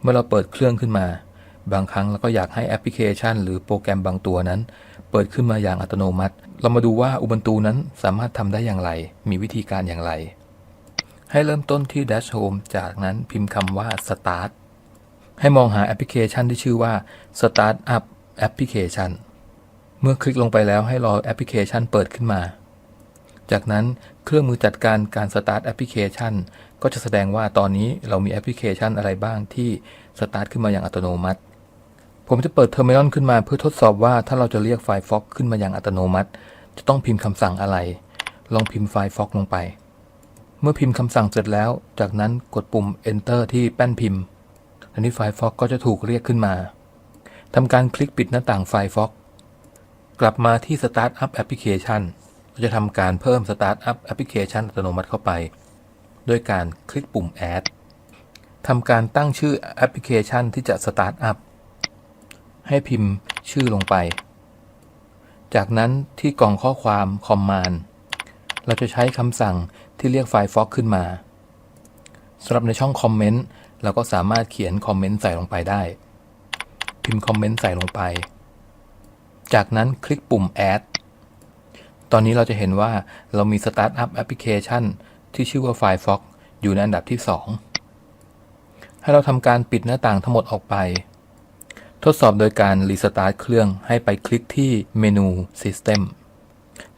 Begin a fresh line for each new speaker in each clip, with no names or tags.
เมื่อเราเปิดเครื่องขึ้นมา บางครั้งเราก็อยากให้แอปพลิเคชัน หรือโปรแกรมบางตัวนั้น เปิดขึ้นมาอย่างอัตโนมัติ เรามาดูว่า Ubuntu นั้นสามารถทำได้อย่างไร มีวิธีการอย่างไร ให้เริ่มต้นที่ Dash Home จากนั้นพิมพ์คำว่า Start ให้มองหาแอปพลิเคชันที่ชื่อว่า Startup Application เมื่อคลิกลงไปแล้วให้รอแอปพลิเคชันเปิดขึ้นมา จากนั้นเครื่องมือจัดการการสต ก็จะแสดงว่าตอนนี้เรามีแอปพลิเคชันอะไรบ้างที่สตาร์ทขึ้นมาอย่างอัตโนมัติ ผมจะเปิด Terminal ขึ้นมาเพื่อทดสอบว่าถ้าเราจะเรียกไฟล์ Fox ขึ้นมาอย่างอัตโนมัติ จะต้องพิมพ์คำสั่งอะไร ลองพิมพ์ไฟล์ Fox ลงไป เมื่อพิมพ์คำสั่งเสร็จแล้ว จากนั้นกดปุ่ม Enter ที่แป้นพิมพ์อันนี้ไฟล์ Fox ก็จะถูกเรียกขึ้นมาทำการคลิกปิดหน้าต่างไฟล์ Fox กลับมาที่ Start Up Application เราจะทำการเพิ่ม Start Up Application อัตโนมัติเข้าไป ด้วยการคลิกปุ่ม Add ทำการตั้งชื่อแอปพลิเคชันที่จะ Start Up ให้พิมพ์ชื่อลงไป จากนั้นที่กล่องข้อความ Command เราจะใช้คำสั่งที่เรียกไฟล์ Fox ขึ้นมาสำหรับในช่องคอมเมนต์เราก็สามารถเขียนคอมเมนต์ใส่ลงไปได้ พิมพ์คอมเมนต์ใส่ลงไป จากนั้นคลิกปุ่ม Add ตอนนี้เราจะเห็นว่าเรามี Startup Application ที่ชื่อว่า Firefox อยู่ในอันดับที่ 2 ให้เราทำการปิดหน้าต่างทั้งหมดออกไป ทดสอบโดยการรีสตาร์ทเครื่องให้ไปคลิกที่เมนู System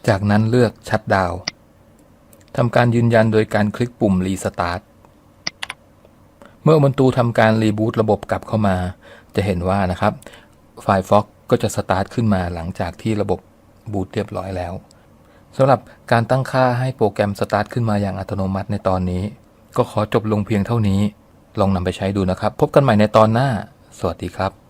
จากนั้นเลือก Shutdown ทำการยืนยันโดยการคลิกปุ่ม Restart เมื่อ Ubuntu ทำการรีบูตระบบกลับเข้ามา จะเห็นว่านะครับ Firefox ก็จะสตาร์ทขึ้นมาหลังจากที่ระบบบูตเรียบร้อยแล้ว สำหรับการตั้งค่าให้โปรแกรมสตาร์ทขึ้นมาอย่างอัตโนมัติในตอนนี้ ก็ขอจบลงเพียงเท่านี้ ลองนำไปใช้ดูนะครับ พบกันใหม่ในตอนหน้า สวัสดีครับ